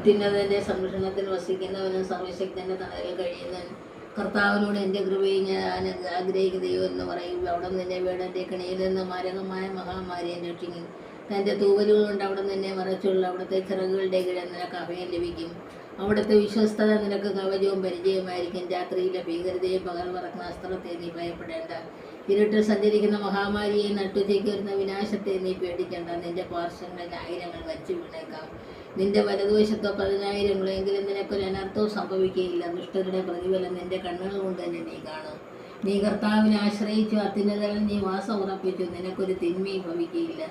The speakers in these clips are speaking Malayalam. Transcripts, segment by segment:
അത്യുന്നതന്റെ സംരക്ഷണത്തിൽ വസിക്കുന്നവനും സർവശക്തന്റെ തണലിൽ കഴിയുന്നവൻ കർത്താവിനോട് എന്റെ കൃപയിൽ ഞാൻ ആഗ്രഹിക്കുന്ന ദൈവം എന്ന് പറയും അവിടെ നിന്നെ വേടന്റെ കിണയിൽ നിന്ന് മാരകമായ മഹാമാരിയെ രക്ഷിക്കും. തന്റെ തൂവലുകൾ കൊണ്ട് അവിടെ നിന്നെ മറച്ചുള്ള അവിടുത്തെ ചിറകുകളുടെ കീഴിൽ നിനക്ക് അഭയം ലഭിക്കും. അവിടുത്തെ വിശ്വസ്തത നിനക്ക് കവചവും പരിചയമായിരിക്കും രാത്രിയിലെ ഭീകരതയും പകൽ പറക്കുന്ന അസ്ത്രത്തെ നീ ഭയപ്പെടേണ്ട. ഇരുട്ടിൽ സഞ്ചരിക്കുന്ന മഹാമാരിയെ നട്ടുച്ചയ്ക്ക് വരുന്ന വിനാശത്തെ നീ പേടിക്കേണ്ട. നിന്റെ പാർശ്വങ്ങളിൽ ആയിരങ്ങൾ വച്ചു വീണേക്കാം. നിന്റെ വലതുവശത്തോ പതിനായിരങ്ങളെങ്കിലും നിനക്കൊരു അനർത്ഥവും സംഭവിക്കുകയില്ല. ദുഷ്ടരുടെ പ്രതിഫലം നിന്റെ കണ്ണുകൾ കൊണ്ട് തന്നെ നീ കാണും. നീ കർത്താവിനെ ആശ്രയിച്ചു അത്യുന്നതൽ നീ വാസം ഉറപ്പിച്ചു. നിനക്കൊരു തിന്മയും ഭവിക്കുകയില്ല.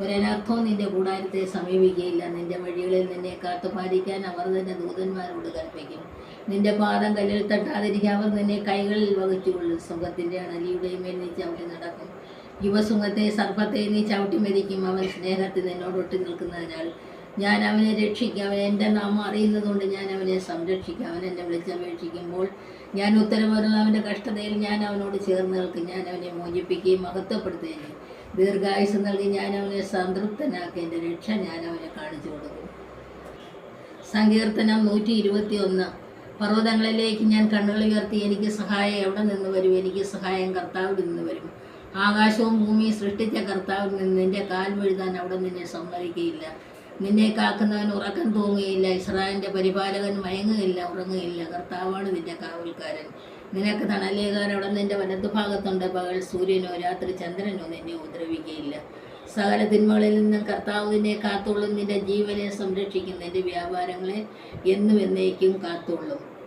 ഒരനർത്ഥവും നിന്റെ കൂടാരത്തെ സമീപിക്കുകയില്ല. നിന്റെ വഴികളിൽ നിന്നെ കാത്തുപാലിക്കാൻ അവർ തന്നെ ദൂതന്മാരോട് കൽപ്പിക്കും. നിന്റെ പാദം കല്ലിൽ തട്ടാതിരിക്കാൻ അവർ നിന്നെ കൈകളിൽ വഹിച്ചുകൊള്ളും. സുഖത്തിന്റെ അണലിയുടെ മേൽ നീ ചവിട്ടി നടക്കും. യുവസുഖത്തെ സർപ്പത്തെ നീ ചവിട്ടി മരിക്കും അവൻ സ്നേഹത്തിൽ നിന്നോട് ഒട്ടി നിൽക്കുന്നതിനാൽ ഞാൻ അവനെ രക്ഷിക്കും. അവൻ എന്റെ നാമം അറിയുന്നതുകൊണ്ട് ഞാൻ അവനെ സംരക്ഷിക്കും. അവൻ എന്നെ വിളിച്ചപേക്ഷിക്കുമ്പോൾ ഞാൻ ഉത്തരവരുള്ള അവന്റെ കഷ്ടതയിൽ ഞാൻ അവനോട് ചേർന്ന് നിൽക്കും. ഞാൻ അവനെ മോചിപ്പിക്കുകയും മഹത്വപ്പെടുത്തുകയും ദീർഘായുസ് നൽകി ഞാൻ അവനെ സംതൃപ്തനാക്കി. എന്റെ രക്ഷ ഞാൻ അവനെ കാണിച്ചു കൊടുക്കും. സങ്കീർത്തനം നൂറ്റി ഇരുപത്തി ഒന്ന് പർവതങ്ങളിലേക്ക് ഞാൻ കണ്ണുകൾ ഉയർത്തി എനിക്ക് സഹായം എവിടെ നിന്ന് വരും? എനിക്ക് സഹായം കർത്താവിൽ നിന്ന് വരും. ആകാശവും ഭൂമിയും സൃഷ്ടിച്ച കർത്താവിൽ നിന്ന് നിന്റെ കാൽ വഴുതാൻ അവിടെ നിന്നെ സമ്മതിക്കുകയില്ല. നിന്നെ കാക്കുന്നവൻ ഉറക്കം തൂങ്ങുകയില്ല. ഇസ്രായേലിന്റെ പരിപാലകൻ മയങ്ങുകയില്ല ഉറങ്ങുകയില്ല. കർത്താവാണ് നിന്റെ കാവൽക്കാരൻ. നിനക്ക് തണലേകാൻ അവിടെ നിന്റെ വലതുഭാഗത്തുണ്ട് പകൽ സൂര്യനോ രാത്രി ചന്ദ്രനോ നിന്നെ ഉപദ്രവിക്കുകയില്ല സകല തിന്മകളിൽ നിന്നും കർത്താവ് നിന്നെ കാത്തുള്ളും നിന്റെ ജീവനെ സംരക്ഷിക്കും. നിന്റെ വ്യാപാരങ്ങളെ എന്നും എന്നേക്കും കാത്തുള്ളും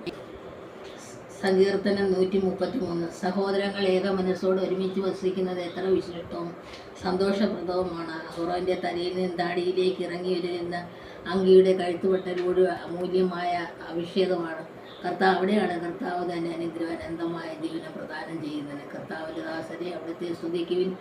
സങ്കീർത്തനം നൂറ്റി മുപ്പത്തി മൂന്ന് സഹോദരങ്ങൾ ഏക മനസ്സോട് ഒരുമിച്ച് വസിക്കുന്നത് എത്ര വിശിഷ്ടവും സന്തോഷപ്രദവുമാണ്. അഹുറാന്റെ തലയിൽ നിന്ന് താടിയിലേക്ക് ഇറങ്ങി വരുന്ന അങ്കിയുടെ കഴുത്തുവട്ടലൂടെ അമൂല്യമായ അഭിഷേകമാണ്. കർത്താവ് അവിടെയാണ് കർത്താവ് തന്നെ അനുഗ്രഹം അനന്തമായ ജീവനം പ്രദാനം ചെയ്യുന്നത്. കർത്താവിന്റെ ദാസരെ അവിടുത്തെ സ്തുതിക്കുവിൻ.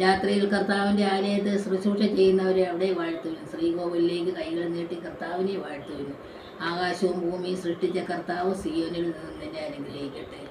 രാത്രിയിൽ കർത്താവിന്റെ ആലയത്തെ ശുശ്രൂഷ ചെയ്യുന്നവരെ അവിടെ വാഴ്ത്തുവിൻ. ശ്രീകോവിലേക്ക് കൈകൾ നീട്ടി കർത്താവിനെ വാഴ്ത്തുവിൻ. ആകാശവും ഭൂമിയും സൃഷ്ടിച്ച കർത്താവ് സിയോനിൽ നിന്ന് നിന്നെ അനുഗ്രഹിക്കട്ടെ.